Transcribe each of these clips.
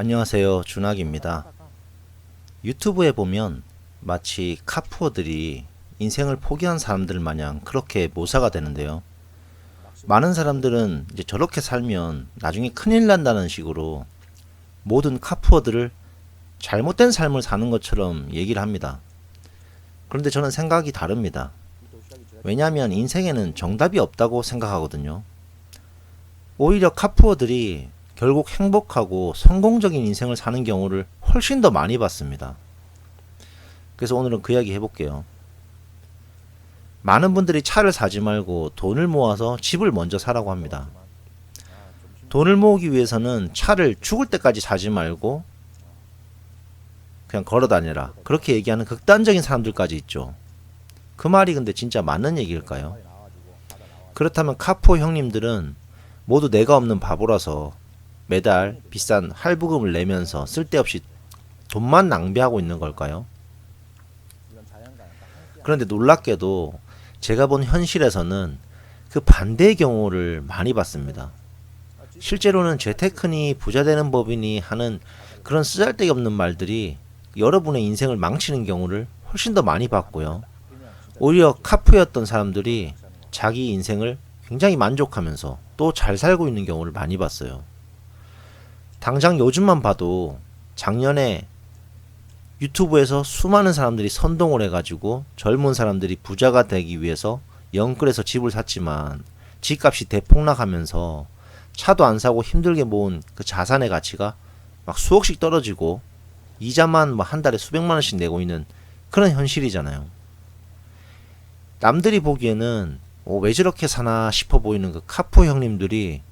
안녕하세요. 준학입니다. 유튜브에 보면 마치 카푸어들이 인생을 포기한 사람들 마냥 그렇게 모사가 되는데요. 많은 사람들은 이제 저렇게 살면 나중에 큰일 난다는 식으로 모든 카푸어들을 잘못된 삶을 사는 것처럼 얘기를 합니다. 그런데 저는 생각이 다릅니다. 왜냐하면 인생에는 정답이 없다고 생각하거든요. 오히려 카푸어들이 결국 행복하고 성공적인 인생을 사는 경우를 훨씬 더 많이 봤습니다. 그래서 오늘은 그 이야기 해볼게요. 많은 분들이 차를 사지 말고 돈을 모아서 집을 먼저 사라고 합니다. 돈을 모으기 위해서는 차를 죽을 때까지 사지 말고 그냥 걸어 다녀라. 그렇게 얘기하는 극단적인 사람들까지 있죠. 그 말이 근데 진짜 맞는 얘기일까요? 그렇다면 카포 형님들은 모두 내가 없는 바보라서 매달 비싼 할부금을 내면서 쓸데없이 돈만 낭비하고 있는 걸까요? 그런데 놀랍게도 제가 본 현실에서는 그 반대의 경우를 많이 봤습니다. 실제로는 재테크니 부자 되는 법이니 하는 그런 쓰잘데기 없는 말들이 여러분의 인생을 망치는 경우를 훨씬 더 많이 봤고요. 오히려 카프였던 사람들이 자기 인생을 굉장히 만족하면서 또 잘 살고 있는 경우를 많이 봤어요. 당장 요즘만 봐도 작년에 유튜브에서 수많은 사람들이 선동을 해가지고 젊은 사람들이 부자가 되기 위해서 영끌에서 집을 샀지만 집값이 대폭락하면서 차도 안 사고 힘들게 모은 그 자산의 가치가 막 수억씩 떨어지고 이자만 뭐 한 달에 수백만 원씩 내고 있는 그런 현실이잖아요. 남들이 보기에는 어, 왜 저렇게 사나 싶어 보이는 그 카푸 형님들이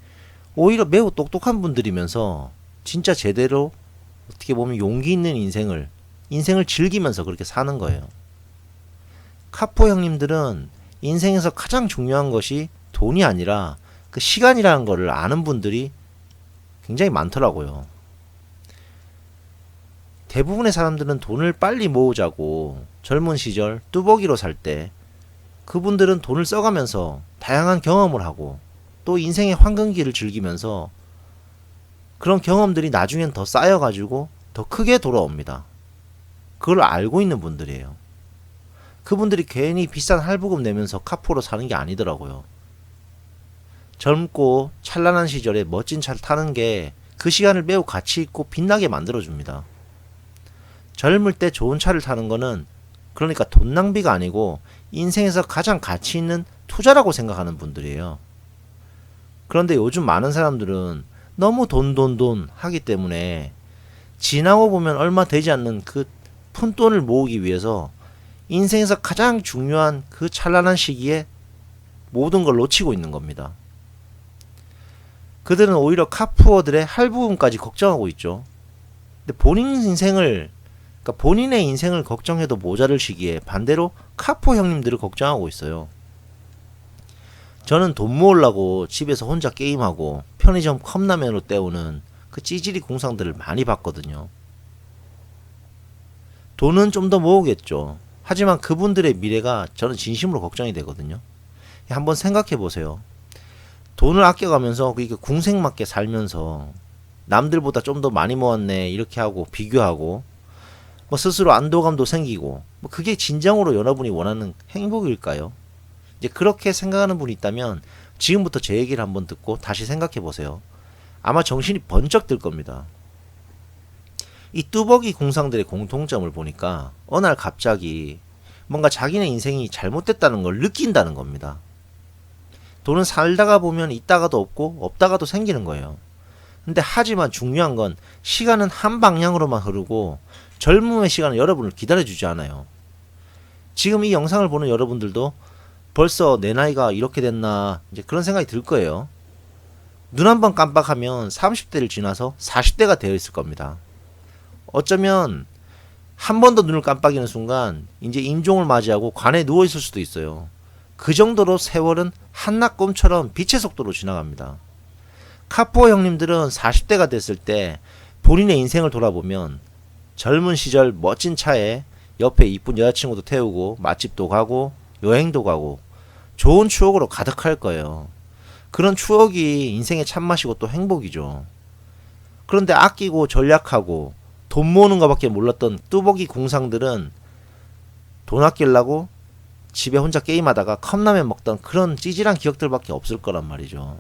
오히려 매우 똑똑한 분들이면서 진짜 제대로 어떻게 보면 용기 있는 인생을 인생을 즐기면서 그렇게 사는 거예요. 카포 형님들은 인생에서 가장 중요한 것이 돈이 아니라 그 시간이라는 거를 아는 분들이 굉장히 많더라고요. 대부분의 사람들은 돈을 빨리 모으자고 젊은 시절 뚜벅이로 살 때 그분들은 돈을 써가면서 다양한 경험을 하고 또 인생의 황금기를 즐기면서 그런 경험들이 나중엔 더 쌓여가지고 더 크게 돌아옵니다. 그걸 알고 있는 분들이에요. 그분들이 괜히 비싼 할부금 내면서 카포로 사는 게 아니더라고요. 젊고 찬란한 시절에 멋진 차를 타는 게 그 시간을 매우 가치 있고 빛나게 만들어줍니다. 젊을 때 좋은 차를 타는 거는 그러니까 돈 낭비가 아니고 인생에서 가장 가치 있는 투자라고 생각하는 분들이에요. 그런데 요즘 많은 사람들은 너무 돈, 돈, 돈 하기 때문에 지나고 보면 얼마 되지 않는 그 푼돈을 모으기 위해서 인생에서 가장 중요한 그 찬란한 시기에 모든 걸 놓치고 있는 겁니다. 그들은 오히려 카푸어들의 할부금까지 걱정하고 있죠. 근데 본인 인생을 그러니까 본인의 인생을 걱정해도 모자랄 시기에 반대로 카푸 형님들을 걱정하고 있어요. 저는 돈 모으려고 집에서 혼자 게임하고 편의점 컵라면으로 때우는 그 찌질이 공상들을 많이 봤거든요. 돈은 좀 더 모으겠죠. 하지만 그분들의 미래가 저는 진심으로 걱정이 되거든요. 한번 생각해 보세요. 돈을 아껴가면서 이게 궁색맞게 살면서 남들보다 좀 더 많이 모았네 이렇게 하고 비교하고 뭐 스스로 안도감도 생기고 뭐 그게 진정으로 여러분이 원하는 행복일까요? 이제 그렇게 생각하는 분이 있다면 지금부터 제 얘기를 한번 듣고 다시 생각해 보세요. 아마 정신이 번쩍 들 겁니다. 이 뚜벅이 공상들의 공통점을 보니까 어느 날 갑자기 뭔가 자기네 인생이 잘못됐다는 걸 느낀다는 겁니다. 돈은 살다가 보면 있다가도 없고 없다가도 생기는 거예요. 근데 하지만 중요한 건 시간은 한 방향으로만 흐르고 젊음의 시간은 여러분을 기다려주지 않아요. 지금 이 영상을 보는 여러분들도 벌써 내 나이가 이렇게 됐나 이제 그런 생각이 들 거예요. 눈 한 번 깜빡하면 30대를 지나서 40대가 되어 있을 겁니다. 어쩌면 한 번 더 눈을 깜빡이는 순간 이제 임종을 맞이하고 관에 누워 있을 수도 있어요. 그 정도로 세월은 한낮꿈처럼 빛의 속도로 지나갑니다. 카푸어 형님들은 40대가 됐을 때 본인의 인생을 돌아보면 젊은 시절 멋진 차에 옆에 이쁜 여자친구도 태우고 맛집도 가고 여행도 가고 좋은 추억으로 가득할 거예요. 그런 추억이 인생의 참맛이고 또 행복이죠. 그런데 아끼고 전략하고 돈 모으는 것밖에 몰랐던 뚜벅이 궁상들은 돈 아끼려고 집에 혼자 게임하다가 컵라면 먹던 그런 찌질한 기억들밖에 없을 거란 말이죠.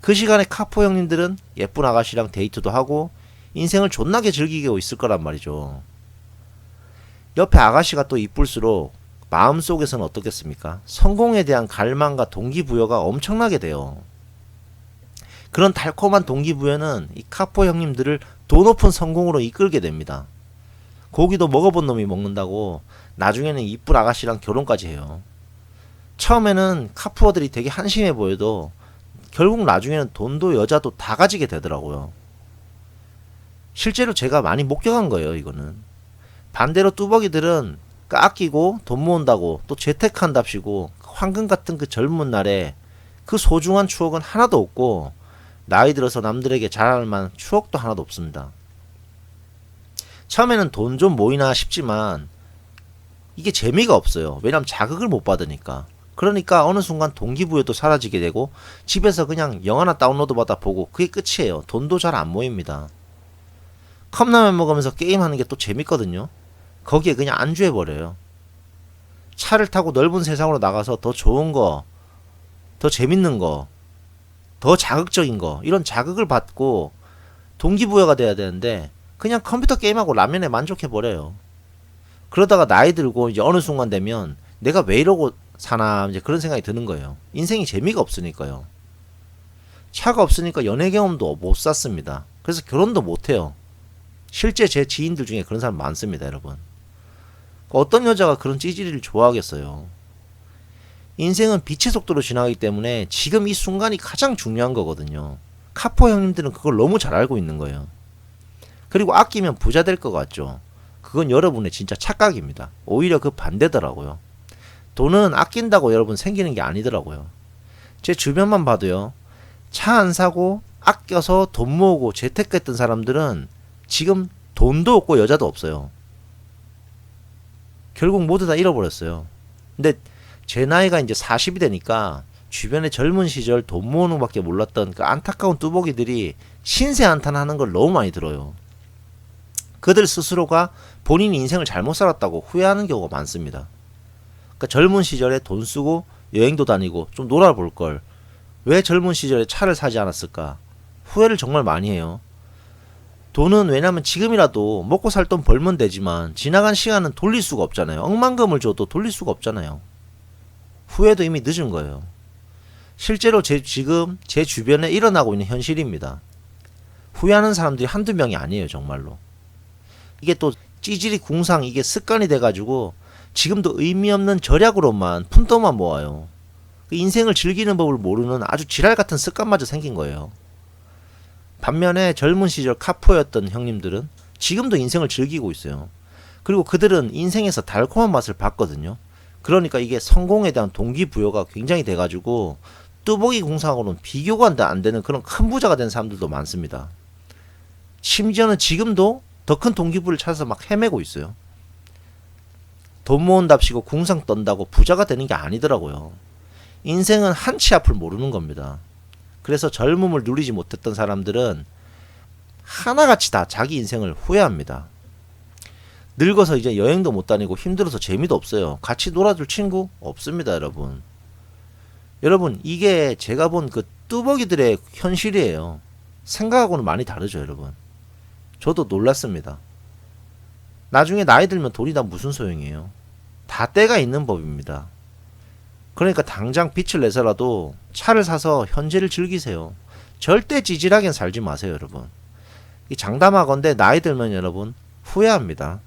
그 시간에 카포 형님들은 예쁜 아가씨랑 데이트도 하고 인생을 존나게 즐기고 있을 거란 말이죠. 옆에 아가씨가 또 이쁠수록 마음속에서는 어떻겠습니까? 성공에 대한 갈망과 동기부여가 엄청나게 돼요. 그런 달콤한 동기부여는 이 카포 형님들을 돈 높은 성공으로 이끌게 됩니다. 고기도 먹어본 놈이 먹는다고 나중에는 이쁜 아가씨랑 결혼까지 해요. 처음에는 카푸어들이 되게 한심해 보여도 결국 나중에는 돈도 여자도 다 가지게 되더라고요. 실제로 제가 많이 목격한 거예요, 이거는. 반대로 뚜벅이들은 아끼고 돈 모은다고 또 재테크한답시고 황금 같은 그 젊은 날에 그 소중한 추억은 하나도 없고 나이 들어서 남들에게 자랑할 만한 추억도 하나도 없습니다. 처음에는 돈 좀 모이나 싶지만 이게 재미가 없어요. 왜냐면 자극을 못 받으니까. 그러니까 어느 순간 동기부여도 사라지게 되고 집에서 그냥 영화나 다운로드 받아 보고 그게 끝이에요. 돈도 잘 안 모입니다. 컵라면 먹으면서 게임하는 게 또 재밌거든요. 거기에 그냥 안주해 버려요. 차를 타고 넓은 세상으로 나가서 더 좋은 거, 더 재밌는 거, 더 자극적인 거 이런 자극을 받고 동기부여가 돼야 되는데 그냥 컴퓨터 게임하고 라면에 만족해 버려요. 그러다가 나이 들고 이제 어느 순간 되면 내가 왜 이러고 사나 이제 그런 생각이 드는 거예요. 인생이 재미가 없으니까요. 차가 없으니까 연애 경험도 못 쌓습니다. 그래서 결혼도 못 해요. 실제 제 지인들 중에 그런 사람 많습니다, 여러분. 어떤 여자가 그런 찌질이를 좋아하겠어요. 인생은 빛의 속도로 지나가기 때문에 지금 이 순간이 가장 중요한 거거든요. 카포 형님들은 그걸 너무 잘 알고 있는 거예요. 그리고 아끼면 부자 될 것 같죠. 그건 여러분의 진짜 착각입니다. 오히려 그 반대더라고요. 돈은 아낀다고 여러분 생기는 게 아니더라고요. 제 주변만 봐도요. 차 안 사고 아껴서 돈 모으고 재테크했던 사람들은 지금 돈도 없고 여자도 없어요. 결국 모두 다 잃어버렸어요. 근데 제 나이가 이제 40이 되니까 주변에 젊은 시절 돈 모으는 밖에 몰랐던 그 안타까운 뚜벅이들이 신세 한탄하는 걸 너무 많이 들어요. 그들 스스로가 본인 인생을 잘못 살았다고 후회하는 경우가 많습니다. 그러니까 젊은 시절에 돈 쓰고 여행도 다니고 좀 놀아볼 걸. 왜 젊은 시절에 차를 사지 않았을까? 후회를 정말 많이 해요. 돈은 왜냐면 지금이라도 먹고 살 돈 벌면 되지만 지나간 시간은 돌릴 수가 없잖아요. 억만금을 줘도 돌릴 수가 없잖아요. 후회도 이미 늦은 거예요. 실제로 제 지금 제 주변에 일어나고 있는 현실입니다. 후회하는 사람들이 한두 명이 아니에요, 정말로. 이게 또 찌질이 궁상 이게 습관이 돼가지고 지금도 의미 없는 절약으로만 푼돈만 모아요. 그 인생을 즐기는 법을 모르는 아주 지랄 같은 습관마저 생긴 거예요. 반면에 젊은 시절 카포였던 형님들은 지금도 인생을 즐기고 있어요. 그리고 그들은 인생에서 달콤한 맛을 봤거든요. 그러니까 이게 성공에 대한 동기부여가 굉장히 돼가지고 뚜벅이 공상으로는 비교가 안 되는 그런 큰 부자가 된 사람들도 많습니다. 심지어는 지금도 더 큰 동기부를 찾아서 막 헤매고 있어요. 돈 모은답시고 궁상 떤다고 부자가 되는 게 아니더라고요. 인생은 한치 앞을 모르는 겁니다. 그래서 젊음을 누리지 못했던 사람들은 하나같이 다 자기 인생을 후회합니다. 늙어서 이제 여행도 못 다니고 힘들어서 재미도 없어요. 같이 놀아줄 친구 없습니다, 여러분. 여러분, 이게 제가 본 그 뚜벅이들의 현실이에요. 생각하고는 많이 다르죠, 여러분. 저도 놀랐습니다. 나중에 나이 들면 돈이 다 무슨 소용이에요. 다 때가 있는 법입니다. 그러니까 당장 빚을 내서라도 차를 사서 현재를 즐기세요. 절대 찌질하게 살지 마세요, 여러분. 이 장담하건대 나이 들면 여러분 후회합니다.